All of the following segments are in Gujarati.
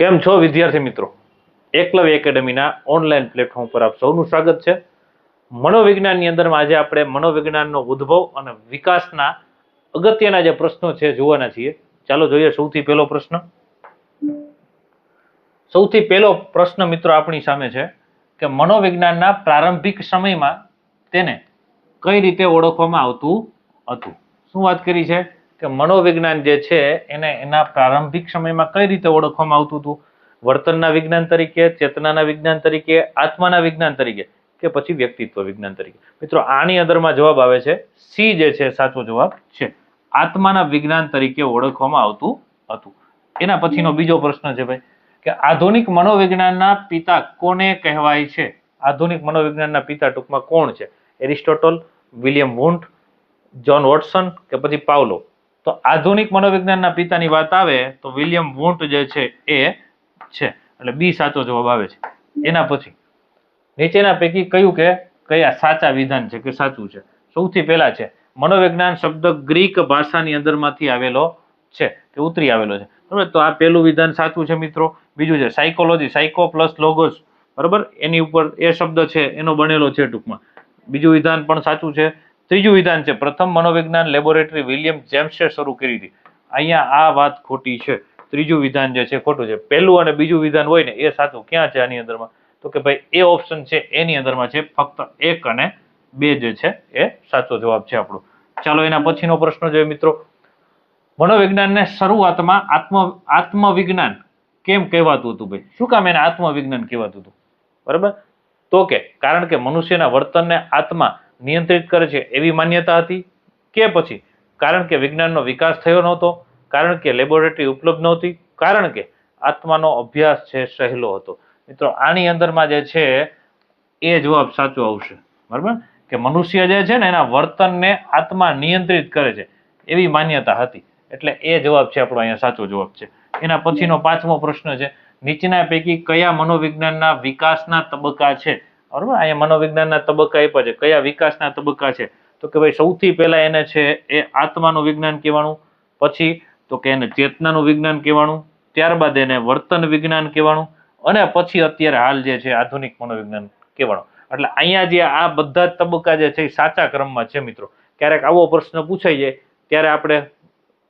કેમ છો વિદ્યાર્થી મિત્રો? એકલવ્ય એકેડેમીના ઓનલાઈન પ્લેટફોર્મ પર આપ સૌનું સ્વાગત છે. મનોવિજ્ઞાનની અંદરમાં આજે આપણે મનોવિજ્ઞાનનો ઉદ્ભવ અને વિકાસના અગત્યના જે પ્રશ્નો છે જોવાના છીએ. ચાલો જોઈએ સૌથી પહેલો પ્રશ્ન. સૌથી પહેલો પ્રશ્ન મિત્રો આપણી સામે છે કે મનોવિજ્ઞાનના પ્રારંભિક સમયમાં તેને કઈ રીતે ઓળખવામાં આવતું હતું? શું વાત કરી છે? કે મનોવિજ્ઞાન જે છે, એને એના પ્રારંભિક સમયમાં કઈ રીતે ઓળખવામાં આવતું હતું? વર્તનના વિજ્ઞાન તરીકે, ચેતનાના વિજ્ઞાન તરીકે, આત્માના વિજ્ઞાન તરીકે કે પછી વ્યક્તિત્વ વિજ્ઞાન તરીકે? મિત્રો, આની અંદરમાં જવાબ આવે છે, સી જે છે, સાચો જવાબ છે. આત્માના વિજ્ઞાન તરીકે ઓળખવામાં આવતું હતું. એના પછીનો બીજો પ્રશ્ન છે ભાઈ, કે આધુનિક મનોવિજ્ઞાનના પિતા કોને કહેવાય છે? આધુનિક મનોવિજ્ઞાનના પિતા ટૂંકમાં કોણ છે? Aristotle, William Wundt, John Watson કે પછી પાવલો? તો આધુનિક મનોવિજ્ઞાનના પિતાની વાત આવે તો વિલિયમ વુન્ટ જે છે એ છે. એટલે બી સાચો જવાબ આવે છે. એના પછી નીચેના પૈકી કયું કે કયા? સાચા વિધાન છે કે સાચું છે? સૌથી પહેલા છે, મનોવિજ્ઞાન શબ્દ ગ્રીક ભાષાની અંદરમાંથી આવેલો છે કે ઉતરી આવેલો છે. બરાબર? તો આ પહેલું વિધાન સાચું છે મિત્રો. બીજું છે સાયકોલોજી સાયકો પ્લસ લોગોસ બરાબર? એની ઉપર એ શબ્દ છે, એનો બનેલો છે ટૂંકમાં. બીજું વિધાન પણ સાચું છે ત્રીજું વિધાન છે, પ્રથમ મનોવિજ્ઞાન લેબોરેટરી વિલિયમ જેમ્સે શરૂ કરી હતી. અહીંયા આ વાત ખોટી છે. ત્રીજું વિધાન જે છે, ખોટું છે. પહેલું અને બીજું વિધાન હોય ને, એ સાચું ક્યાં છે આની અંદરમાં? તો કે ભાઈ, એ ઓપ્શન છે, એની અંદરમાં છે, ફક્ત એક અને બે જે છે, એ સાચો જવાબ છે આપણો. ચાલો એના પછીનો પ્રશ્ન જોઈએ મિત્રો. મનોવિજ્ઞાનને શરૂઆતમાં આત્મ, આત્મવિજ્ઞાન કેમ કહેવાતું હતું ભાઈ? શું કામ એને આત્મવિજ્ઞાન કહેવાતું હતું? બરાબર? તો કે, કારણ કે મનુષ્યના વર્તનને આત્મા નિયંત્રિત કરે છે એવી માન્યતા હતી કે પછી? કારણ કે વિજ્ઞાનનો વિકાસ થયો નહોતો, કારણ કે લેબોરેટરી ઉપલબ્ધ નહોતી, કારણ કે આત્માનો અભ્યાસ છે સહેલો હતો. મિત્રો, આની અંદરમાં જે છે, એ જવાબ સાચો આવશે. બરાબર? કે મનુષ્ય જે છે ને, એના વર્તનને આત્મા નિયંત્રિત કરે છે. એવી માન્યતા હતી. એટલે એ જવાબ છે આપણો અહીંયા સાચો જવાબ છે. એના પછીનો પાંચમો પ્રશ્ન છે, નીચેના પૈકી કયા મનોવિજ્ઞાનના વિકાસના તબક્કા છે? બરાબર? અહીંયા મનોવિજ્ઞાનના તબક્કા આપ્યા છે. કયા વિકાસના તબક્કા છે? તો કે ભાઈ સૌથી પહેલા એને છે એ આત્માનું વિજ્ઞાન કહેવાનું, પછી તો કે એને ચેતનાનું વિજ્ઞાન કહેવાનું, ત્યારબાદ એને વર્તન વિજ્ઞાન કહેવાનું, અને પછી અત્યારે હાલ જે છે આધુનિક મનોવિજ્ઞાન કહેવાનું. એટલે અહીંયા જે આ બધા જ તબક્કા જે છે એ સાચા ક્રમમાં છે મિત્રો. ક્યારેક આવો પ્રશ્ન પૂછાઈ જાય, ત્યારે આપણે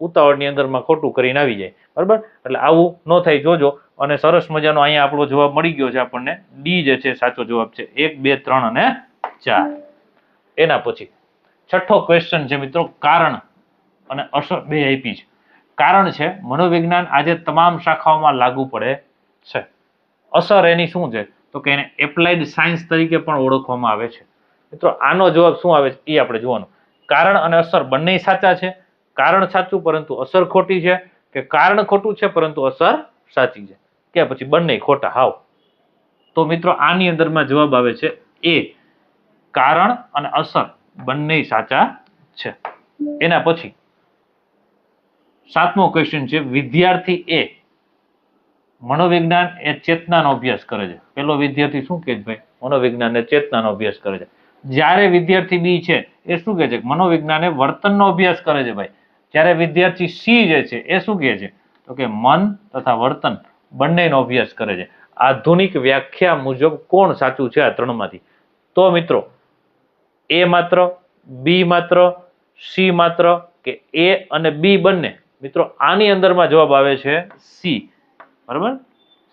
ઉતાવળની અંદરમાં ખોટું કરીને આવી જાય. બરાબર? એટલે આવું ન થાય. જોજો અને સરસ મજાનો અહીંયા આપણો જવાબ મળી ગયો છે આપણને. ડી જે છે, સાચો જવાબ છે એક, બે, ત્રણ અને ચાર. એના પછી છઠ્ઠો ક્વેશ્ચન છે મિત્રો, કારણ અને અસર બે આપી છે. કારણ છે, મનોવિજ્ઞાન આજે તમામ શાખાઓમાં લાગુ પડે છે. અસર એની શું છે? તો કે એને એપ્લાઇડ સાયન્સ તરીકે પણ ઓળખવામાં આવે છે. મિત્રો, આનો જવાબ શું આવે છે? એ આપણે જોવાનું. કારણ અને અસર બંને સાચા છે. કારણ સાચું, પરંતુ અસર ખોટી છે. કે કારણ ખોટું છે, પરંતુ અસર સાચી છે. કે પછી બંને ખોટા હાવ તો મિત્રો, આની અંદરમાં જવાબ આવે છે એ, કારણ અને અસર બંને સાચા છે. એના પછી, સાતમો ક્વેશ્ચન છે, વિદ્યાર્થી એ મનોવિજ્ઞાન એ ચેતનાનો અભ્યાસ કરે છે. પેલો વિદ્યાર્થી શું છે ભાઈ? મનોવિજ્ઞાન એ ચેતનાનો અભ્યાસ કરે છે. જ્યારે વિદ્યાર્થી બી છે, એ શું કહે છે? મનોવિજ્ઞાન એ વર્તનનો અભ્યાસ કરે છે ભાઈ. જ્યારે વિદ્યાર્થી સી જે છે, એ શું કહે છે? તો કે મન તથા વર્તન. બંનેનો અભ્યાસ કરે છે. આધુનિક વ્યાખ્યા મુજબ કોણ સાચું છે આ ત્રણમાંથી? તો મિત્રો, એ માત્ર, બી માત્ર, સી માત્ર કે એ અને બી બંને? મિત્રો, આની અંદરમાં જવાબ આવે છે સી. બરાબર?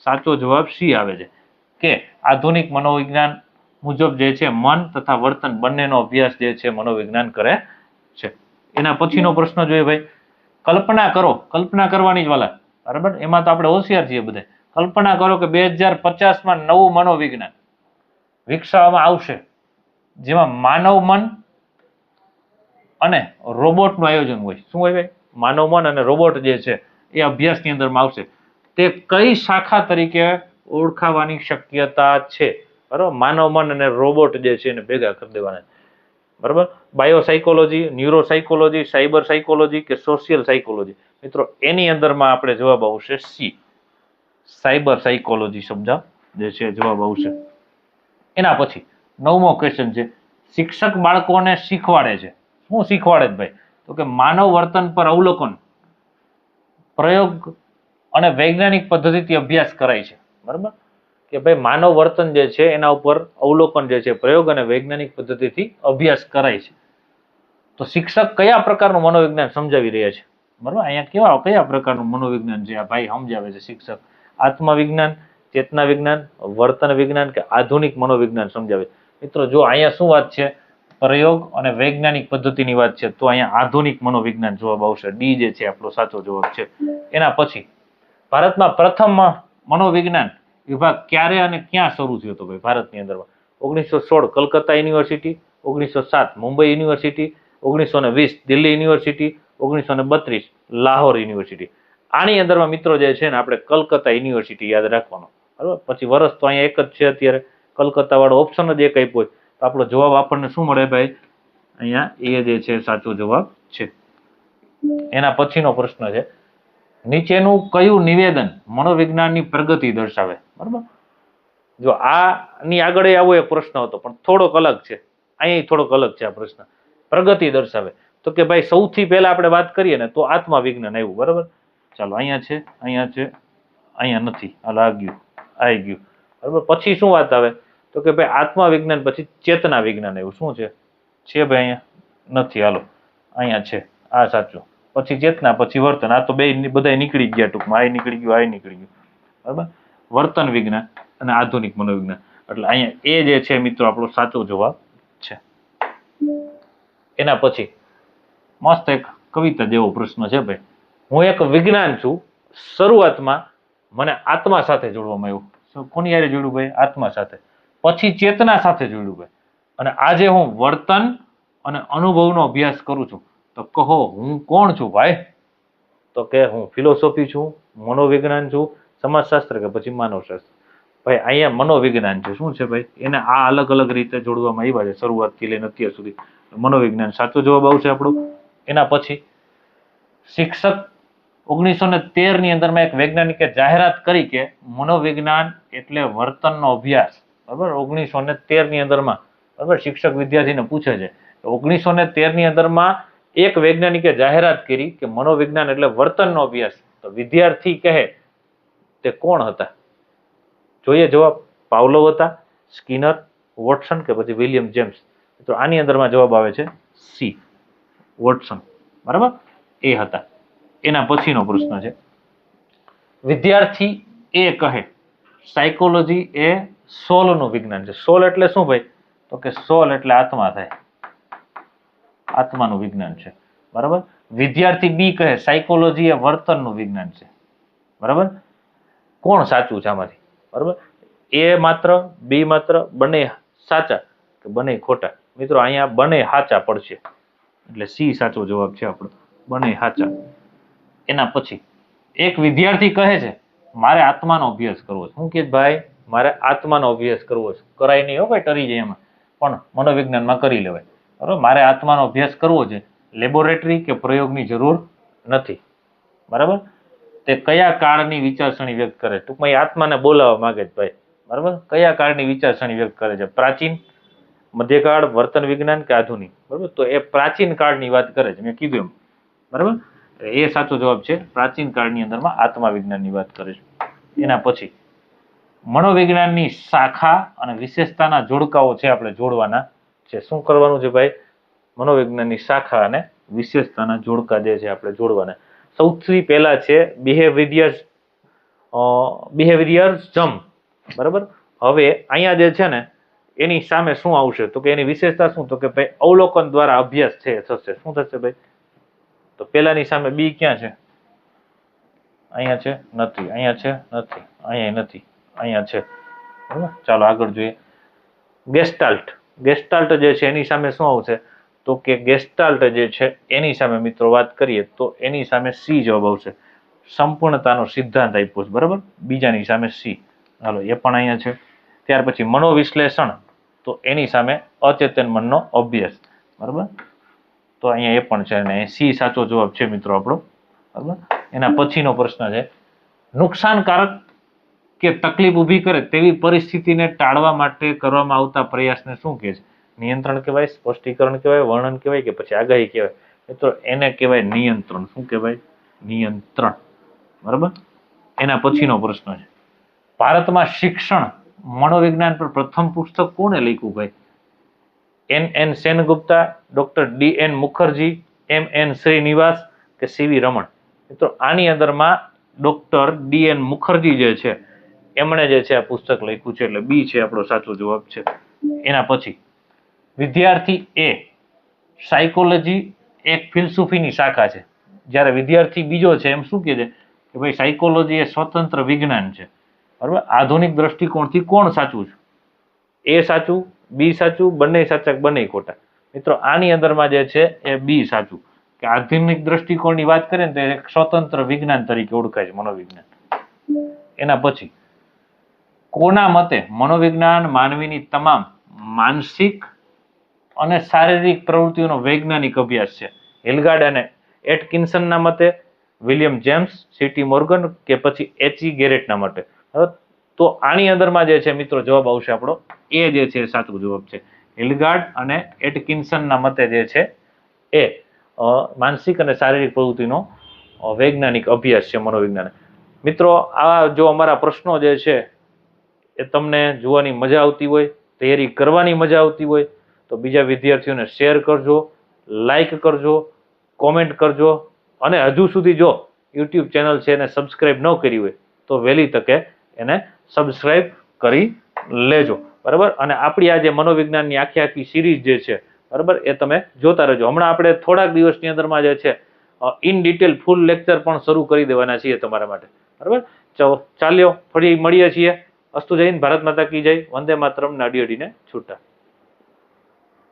સાચો જવાબ સી આવે છે. કે આધુનિક મનોવિજ્ઞાન મુજબ જે છે મન તથા વર્તન બંનેનો અભ્યાસ જે છે મનોવિજ્ઞાન કરે છે. એના પછીનો પ્રશ્ન જોઈએ ભાઈ. કલ્પના કરો. કલ્પના કરવાની જ વાલા. બરાબર? એમાં તો આપણે હોશિયાર છીએ બધે. કલ્પના કરો કે બે હજાર પચાસમાં નવું મનોવિજ્ઞાન વિકસાવવામાં આવશે, જેમાં માનવ મન અને રોબોટનું આયોજન હોય. શું હોય ભાઈ? માનવ મન અને રોબોટ જે છે, એ અભ્યાસની અંદરમાં આવશે. તે કઈ શાખા તરીકે ઓળખાવાની શક્યતા છે? બરાબર? માનવ મન અને રોબોટ જે છે એને ભેગા કરી દેવાના બરાબર? બાયોસાયકોલોજી ન્યુરોસાયકોલોજી સાયબર સાયકોલોજી કે સોશિયલ સાયકોલોજી મિત્રો, એની અંદરમાં આપણે જવાબ આવશે સી સાયબર સાયકોલોજી શબ્દ જે છે જવાબ આવશે. એના પછી નવમો ક્વેશ્ચન છે, શિક્ષક બાળકોને શીખવાડે છે. શું શીખવાડે છે ભાઈ? તો કે માનવ વર્તન પર અવલોકન, પ્રયોગ અને વૈજ્ઞાનિક પદ્ધતિથી અભ્યાસ કરાય છે. બરાબર? કે ભાઈ માનવ વર્તન જે છે એના ઉપર અવલોકન જે છે, પ્રયોગ અને વૈજ્ઞાનિક પદ્ધતિથી અભ્યાસ કરાય છે. તો શિક્ષક કયા પ્રકારનું મનોવિજ્ઞાન સમજાવી રહ્યા છે? બરાબર? અહીંયા કેવા, કયા પ્રકારનું મનોવિજ્ઞાન છે આ ભાઈ સમજાવે છે શિક્ષક? આત્મવિજ્ઞાન ચેતના વિજ્ઞાન વર્તન વિજ્ઞાન કે આધુનિક મનોવિજ્ઞાન સમજાવે? મિત્રો, જો અહીંયા શું વાત છે? પ્રયોગ અને વૈજ્ઞાનિક પદ્ધતિની વાત છે, તો અહીંયા આધુનિક મનોવિજ્ઞાન જવાબ આવશે. ડી જે છે આપણો સાચો જવાબ છે. એના પછી, ભારતમાં પ્રથમ મનોવિજ્ઞાન વિભાગ ક્યારે અને ક્યાં શરૂ થયો હતો ભાઈ ભારતની અંદરમાં ઓગણીસો સોળ કલકત્તા યુનિવર્સિટી, ઓગણીસો સાત મુંબઈ યુનિવર્સિટી, ઓગણીસો ને વીસ દિલ્હી યુનિવર્સિટી, ઓગણીસો ને બત્રીસ લાહોર યુનિવર્સિટી. આની અંદરમાં મિત્રો જે છે ને આપણે કલકત્તા યુનિવર્સિટી યાદ રાખવાનો. બરાબર? પછી વર્ષ તો અહીંયા એક જ છે અત્યારે. કલકત્તા વાળો ઓપ્શન જ એક આપ્યો હોય તો આપણો જવાબ આપણને શું મળે ભાઈ? અહીંયા એ જે છે સાચો જવાબ છે. એના પછીનો પ્રશ્ન છે. નીચેનું કયું નિવેદન મનોવિજ્ઞાનની પ્રગતિ દર્શાવે? બરાબર? જો આની આગળ આવો એ પ્રશ્ન હતો, પણ થોડોક અલગ છે. અહીંયા થોડોક અલગ છે આ પ્રશ્ન. પ્રગતિ દર્શાવે. તો કે ભાઈ સૌથી પહેલા આપણે વાત કરીએ ને તો આત્મા વિજ્ઞાન આવ્યું, બરાબર? ચાલો, અહીંયા છે અહીંયા છે, અહીંયા નથી. આ લાગ્યું આવી ગયું. બરાબર? પછી શું વાત આવે? તો કે ભાઈ આત્મા વિજ્ઞાન પછી ચેતના વિજ્ઞાન આવ્યું. શું છે? છે ભાઈ અહીંયા? નથી, હાલો. અહીંયા છે. આ સાચું. પછી ચેતના, પછી વર્તન. આ તો બે બધા નીકળી ગયા ટૂંકમાં. આ નીકળી ગયું આ નીકળી ગયું. બરાબર? વર્તન વિજ્ઞાન અને આધુનિક મનોવિજ્ઞાન એટલે અહીંયા એ જે છે મિત્રો, આપણો સાચો જવાબ છે. એના પછી મસ્ત એક કવિતા જેવો પ્રશ્ન છે ભાઈ. હું એક વિજ્ઞાન છું. શરૂઆતમાં મને આત્મા સાથે જોડવામાં આવ્યું. કોની યારે જોડ્યું ભાઈ? આત્મા સાથે. પછી ચેતના સાથે જોડ્યું ભાઈ. અને આજે હું વર્તન અને અનુભવનો અભ્યાસ કરું છું. તો કહો, હું કોણ છું ભાઈ? તો કે હું ફિલોસોફી છું, મનોવિજ્ઞાન છું, સમાજશાસ્ત્ર કે પછી માનવશાસ્ત્ર. ભાઈ, અહીંયા મનોવિજ્ઞાન છે. શું છે ભાઈ? એને આ અલગ અલગ રીતે જોડવામાં આવ્યા છે. શરૂઆતથી લઈને અત્યાર સુધી. મનોવિજ્ઞાન સાચો જવાબ આવશે આપણો. એના પછી શિક્ષક ઓગણીસો ને તેરની અંદરમાં એક વૈજ્ઞાનિકે જાહેરાત કરી કે મનોવિજ્ઞાન એટલે વર્તનનો અભ્યાસ. બરાબર? ઓગણીસો ને તેરની અંદરમાં. બરાબર? શિક્ષક વિદ્યાર્થીને પૂછે છે. ઓગણીસો ને તેરની અંદરમાં એક વૈજ્ઞાનિકે જાહેરાત કરી કે મનોવિજ્ઞાન એટલે વર્તનનો અભ્યાસ. તો વિદ્યાર્થી કહે, તે કોણ હતા? જોઈએ જવાબ પાવલો હતા, સ્કિનર, વોટસન કે પછી વિલિયમ જેમ્સ. તો આની અંદરમાં જવાબ આવે છે સી, વોટસન. બરાબર? એ હતા. એના પછીનો પ્રશ્ન છે. વિદ્યાર્થી એ કહે સાયકોલોજી એ સોલનું વિજ્ઞાન છે. સોલ એટલે શું ભાઈ? તો કે સોલ એટલે આત્મા થાય. આત્માનું વિજ્ઞાન છે. બરાબર? વિદ્યાર્થી બી કહે સાયકોલોજી એ વર્તનનું વિજ્ઞાન છે. બરાબર? કોણ સાચું છે આમાંથી? બરાબર? એ માત્ર, બી માત્ર, બંને સાચા કે બંને ખોટા? મિત્રો, અહીંયા બંને સાચા પડશે. એટલે સી સાચો જવાબ છે આપણો. બંને સાચા એના પછી, એક વિદ્યાર્થી કહે છે, મારે આત્માનો અભ્યાસ કરવો છે. હું કે ભાઈ, મારે આત્માનો અભ્યાસ કરવો છે. કરાય નહીં હો, ભાઈ ટરી જાય એમાં. પણ મનોવિજ્ઞાનમાં કરી લેવાય. બરાબર? મારે આત્માનો અભ્યાસ કરવો છે. લેબોરેટરી કે પ્રયોગની જરૂર નથી. બરાબર? તે કયા કાળની વિચારસરણી વ્યક્ત કરે? ટૂંકમાં એ આત્માને બોલાવવા માંગે છે ભાઈ. બરાબર? કયા કાળની વિચારસરણી વ્યક્ત કરે છે? પ્રાચીન, મધ્યકાળ, વર્તન વિજ્ઞાન કે આધુનિક? બરાબર? તો એ પ્રાચીન કાળની વાત કરે છે. મેં કીધું એમ. બરાબર? એ સાચો જવાબ છે. પ્રાચીન કાળની અંદરમાં આત્મા વિજ્ઞાનની વાત કરે છે. એના પછી મનોવિજ્ઞાનની શાખા અને વિશેષતાના જોડકાઓ છે આપણે જોડવાના. છે. શું કરવાનું છે ભાઈ? મનોવિજ્ઞાનની શાખા અને વિશેષતાના જોડકા જે છે આપણે જોડવાના. સૌથી પહેલા છે બિહેવિયર જમ બરાબર? હવે અહીંયા જે છે ને, એની સામે શું આવશે? તો કે એની વિશેષતા શું? તો કે ભાઈ અવલોકન દ્વારા અભ્યાસ છે, થશે. શું થશે ભાઈ? તો પેલાની સામે બી ક્યાં છે? અહીંયા છે નથી. અહીંયા છે નથી. અહીંયા નથી. અહીંયા છે. ચાલો આગળ જોઈએ. ગેસ્ટાલ્ટ ગેસ્ટાલ્ટ જે છે, એની સામે શું આવશે? તો કે ગેસ્ટાલ્ટ જે છે, એની સામે મિત્રો વાત કરીએ, તો એની સામે સી જવાબ આવશે. સંપૂર્ણતાનો સિદ્ધાંત આપ્યો છે, બરાબર? બીજાની સામે સી. હાલો, એ પણ અહીંયા છે. ત્યાર પછી મનોવિશ્લેષણ, તો એની સામે અચેતન મનનો અભ્યાસ, બરાબર? તો અહીંયા એ પણ છે, અને સી સાચો જવાબ છે મિત્રો આપણો, બરાબર? એના પછીનો પ્રશ્ન છે. નુકસાનકારક કે તકલીફ ઊભી કરે તેવી પરિસ્થિતિને ટાળવા માટે કરવામાં આવતા પ્રયાસને શું કહે છે? નિયંત્રણ કહેવાય, સ્પષ્ટીકરણ કહેવાય, વર્ણન કહેવાય કે પછી આગાહી કહેવાય? મિત્રો, એને કહેવાય નિયંત્રણ. શું કહેવાય? નિયંત્રણ. બરાબર? એના પછીનો પ્રશ્ન છે. ભારતમાં શિક્ષણ મનોવિજ્ઞાન પર પ્રથમ પુસ્તક કોણે લખ્યું ભાઈ? N N Sengupta, doctor D N Mukherjee, M N Srinivas કે સીવી રમણ? મિત્રો, આની અંદરમાં ડોક્ટર ડી એન મુખર્જી જે છે એમણે જે છે આ પુસ્તક લખ્યું છે, એટલે બી છે આપણો સાચો જવાબ છે. એના પછી, વિદ્યાર્થી એ સાયકોલોજી એક ફિલસુફીની શાખા છે. જ્યારે વિદ્યાર્થી બીજો છે, એમ શું કહે છે? કે ભાઈ સાયકોલોજી એ સ્વતંત્ર વિજ્ઞાન છે. બરાબર? આધુનિક દ્રષ્ટિકોણથી કોણ સાચું છે? એ સાચું, બી સાચું, બંને સાચા બંને ખોટા? મિત્રો, આની અંદરમાં જે છે, એ બી સાચું. કે આધુનિક દ્રષ્ટિકોણની વાત કરીએ ને તો એક સ્વતંત્ર વિજ્ઞાન તરીકે ઓળખાય છે, મનોવિજ્ઞાન. એના પછી કોના મતે મનોવિજ્ઞાન માનવીની તમામ માનસિક અને શારીરિક પ્રવૃત્તિઓનો વૈજ્ઞાનિક અભ્યાસ છે? હિલગાર્ડ અને એટકિન્સનના મતે, વિલિયમ જેમ્સ, સિટી મોર્ગન કે પછી એચઈ ગેરેટના મતે? તો આની અંદરમાં જે છે મિત્રો જવાબ આવશે આપણો. એ જે છે એ સાચો જવાબ છે. હિલગાર્ડ અને એટકિન્સનના મતે જે છે એ માનસિક અને શારીરિક પ્રવૃત્તિનો વૈજ્ઞાનિક અભ્યાસ છે મનોવિજ્ઞાન. મિત્રો, આ જો અમારા પ્રશ્નો જે છે એ તમને જોવાની મજા આવતી હોય, તૈયારી કરવાની મજા આવતી હોય, તો બીજા વિદ્યાર્થીઓને શેર કરજો, લાઈક કરજો, કોમેન્ટ કરજો, અને હજુ સુધી જો યુટ્યુબ ચેનલ છે એને સબસ્ક્રાઇબ ન કરી હોય, તો વહેલી તકે એને સબસ્ક્રાઇબ કરી લેજો. બરાબર? અને આપણી આ જે મનોવિજ્ઞાનની આખી આખી સિરીઝ જે છે, બરાબર? એ તમે જોતા રહેજો. હમણાં આપણે થોડાક દિવસની અંદરમાં જે છે ઇન ડિટેલ ફૂલ લેક્ચર પણ શરૂ કરી દેવાના છીએ તમારા માટે. બરાબર? ચાલો, ચાલ્યો, ફરી મળીએ છીએ. અસ્તુ જૈન ભારત માતા કી જય વંદે માતરમ નાડી અડીને છૂટા.